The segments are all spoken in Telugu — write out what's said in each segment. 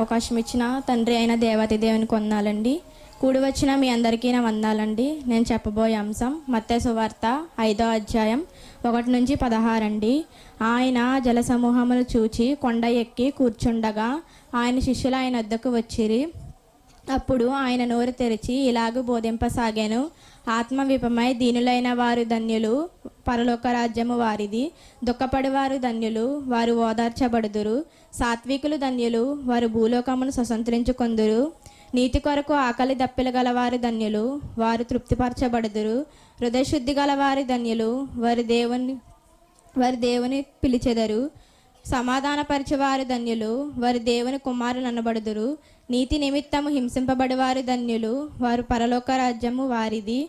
అవకాశం ఇచ్చిన తండ్రి అయిన దేవతి దేవుని కొందాలండి కూడి వచ్చిన మీ అందరికీ నా వందాలండి. నేను చెప్పబోయే అంశం మత్తే సువార్త ఐదో అధ్యాయం ఒకటి నుంచి పదహారండి. ఆయన జలసమూహమును చూచి కొండ ఎక్కి కూర్చుండగా ఆయన శిష్యులు ఆయన వద్దకు వచ్చిరి. అప్పుడు ఆయన నోరు తెరిచి ఇలాగ బోధింపసాగాను. ఆత్మ విపమై దీనులైన వారు ధన్యులు పరలోక రాజ్యము వారిది. దుఃఖపడివారు ధన్యులు వారు ఓదార్చబడుదురు. సాత్వికులు ధన్యులు వారు భూలోకమును స్వతంత్రించుకొందురు. నీతి కొరకు ఆకలి దప్పిలు గలవారు ధన్యులు వారు తృప్తిపరచబడుదురు. హృదయశుద్ధి గలవారి ధన్యులు వారి దేవుని వారి దేవుని పిలిచెదరు. సమాధానపరిచేవారు ధన్యులు. వారి దేవుని కుమారులు అనబడుదురు. నీతి నిమిత్తము హింసింపబడివారు ధన్యులు. వారు పరలోక రాజ్యము వారిది.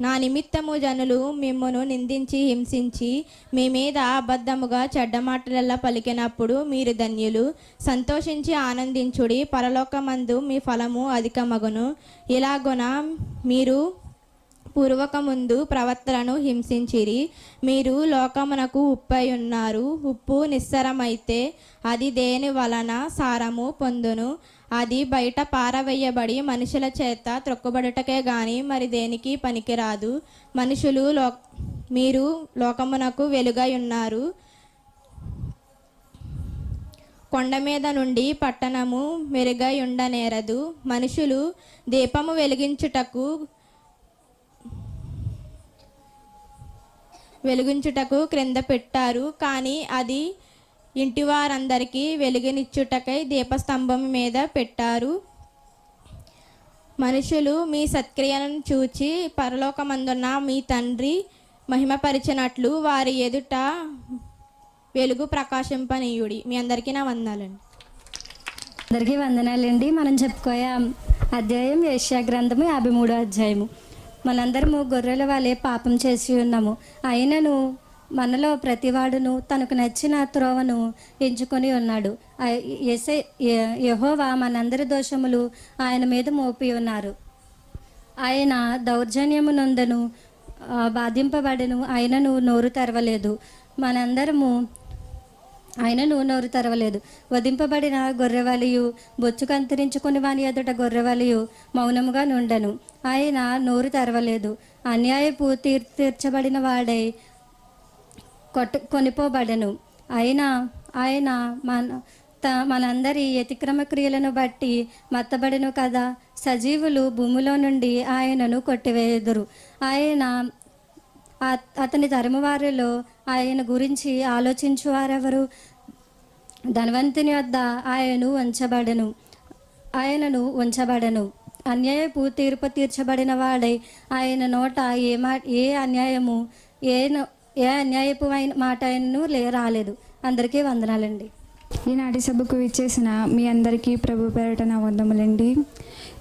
నా నిమిత్తము జనులు మిమ్మను నిందించి హింసించి మీ మీద అబద్ధముగా చెడ్డ మాటలెల్లా పలికినప్పుడు మీరు ధన్యులు. సంతోషించి ఆనందించుడి. పరలోకమందు మీ ఫలము అధికమగును. ఇలాగున మీరు పూర్వకముందు ప్రవర్తనను హింసించిరి. మీరు లోకమునకు ఉప్పై ఉన్నారు. ఉప్పు నిస్సరమైతే అది దేని వలన సారము పొందును? అది బయట పారవేయబడి మనుషుల చేత త్రొక్కబడుటకే గాని మరి దేనికి పనికిరాదు? మనుషులు లో మీరు లోకమునకు వెలుగై ఉన్నారు. కొండ మీద నుండి పట్టణము మెరుగై ఉండనేరదు. మనుషులు దీపము వెలిగించుటకు వెలిగించుటకు క్రింద పెట్టారు. కానీ అది ఇంటి వారందరికీ వెలుగునిచ్చుటకై దీపస్తంభం మీద పెట్టారు. మనుషులు మీ సత్క్రియలను చూచి పరలోకమందున్న మీ తండ్రి మహిమపరిచినట్లు వారి ఎదుట వెలుగు ప్రకాశింపనీయుడి. మీ అందరికీ నా వందాలండి అందరికీ వందనాలండి. మనం చెప్పుకోయే అధ్యాయం యేష్యా గ్రంథము యాభై మూడో అధ్యాయము. మనందరము గొర్రెల వలె పాపం చేసి ఉన్నాము. అయినను మనలో ప్రతివాడును తనకు నచ్చిన త్రోవను ఎంచుకొని ఉన్నాడు. ఎసే యహోవా మనందరి దోషములు ఆయన మీద మోపి ఉన్నారు. ఆయన దౌర్జన్యమునందను బాధింపబడను ఆయనను నోరు తెరవలేదు. మనందరము ఆయనను నోరు తెరవలేదు. వధింపబడిన గొర్రెవలియు బొచ్చు కంతరించుకుని వాని ఎదుట గొర్రెవలియు మౌనముగా నుండెను. ఆయన నోరు తెరవలేదు. అన్యాయపు తీర్ తీర్చబడిన వాడై కొట్టు కొనిపోబడను. అయినా ఆయన మన త మనందరి అతిక్రమ క్రియలను బట్టి మత్తబడిను కదా. సజీవులు భూమిలో నుండి ఆయనను కొట్టివేయుదురు. ఆయన అతని ధర్మవారిలో ఆయన గురించి ఆలోచించు వారెవరు ధనవంతుని వద్ద ఆయను ఉంచబడను ఆయనను ఉంచబడను అన్యాయపు తీర్పు తీర్చబడిన వాడై ఆయన నోట ఏ మా ఏ అన్యాయము ఏ ఏ అన్యాయపు అయిన మాట ఆయనను లే రాలేదు. అందరికీ వందనాలండి. ఈనాటి సభకు విచ్చేసిన మీ అందరికీ ప్రభు పేరటన వందములండి.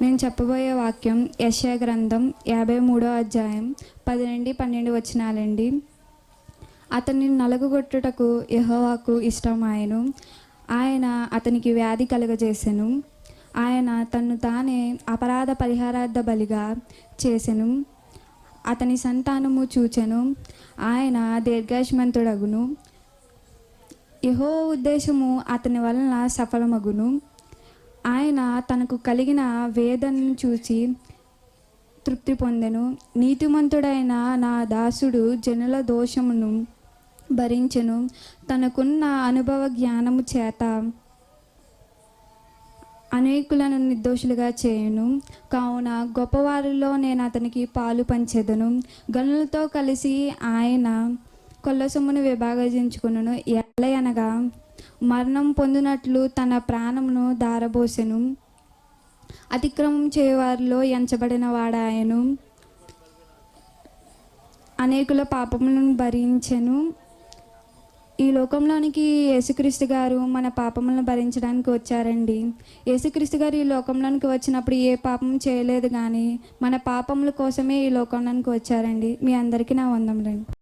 నేను చెప్పబోయే వాక్యం యశయ గ్రంథం యాభై మూడో అధ్యాయం పది నుండి పన్నెండు వచనాలండి. అతన్ని నలుగుగొట్టుటకు యెహోవాకు ఇష్టమాయను. ఆయన అతనికి వ్యాధి కలుగజేసెను. ఆయన తన్ను తానే అపరాధ పరిహారార్థ బలిగా చేసెను. అతని సంతానము చూచెను. ఆయన దీర్ఘాయుష్మంతుడగును. యహో ఉద్దేశము అతని వలన సఫలమగును. ఆయన తనకు కలిగిన వేదనను చూసి తృప్తి పొందెను. నీతిమంతుడైన నా దాసుడు జనుల దోషమును భరించెను. తనకున్న అనుభవ జ్ఞానము చేత అనేకులను నిర్దోషులుగా చేయను. కావున గొప్పవారిలో నేను అతనికి పాలు పంచెదను. గనులతో కలిసి ఆయన కొల్ల సొమ్మును విభాగించుకును ఎలయనగా మరణం పొందినట్లు తన ప్రాణమును దారబోసెను అతిక్రమం చేయవారిలో ఎంచబడిన వాడాయను. అనేకుల పాపములను భరించెను. ఈ లోకంలోనికి యేసుక్రీస్తు గారు మన పాపములను భరించడానికి వచ్చారండి. యేసుక్రీస్తు గారు ఈ లోకంలోనికి వచ్చినప్పుడు ఏ పాపం చేయలేదు కానీ మన పాపముల కోసమే ఈ లోకంలోనికి వచ్చారండి. మీ అందరికీ నా వందములండి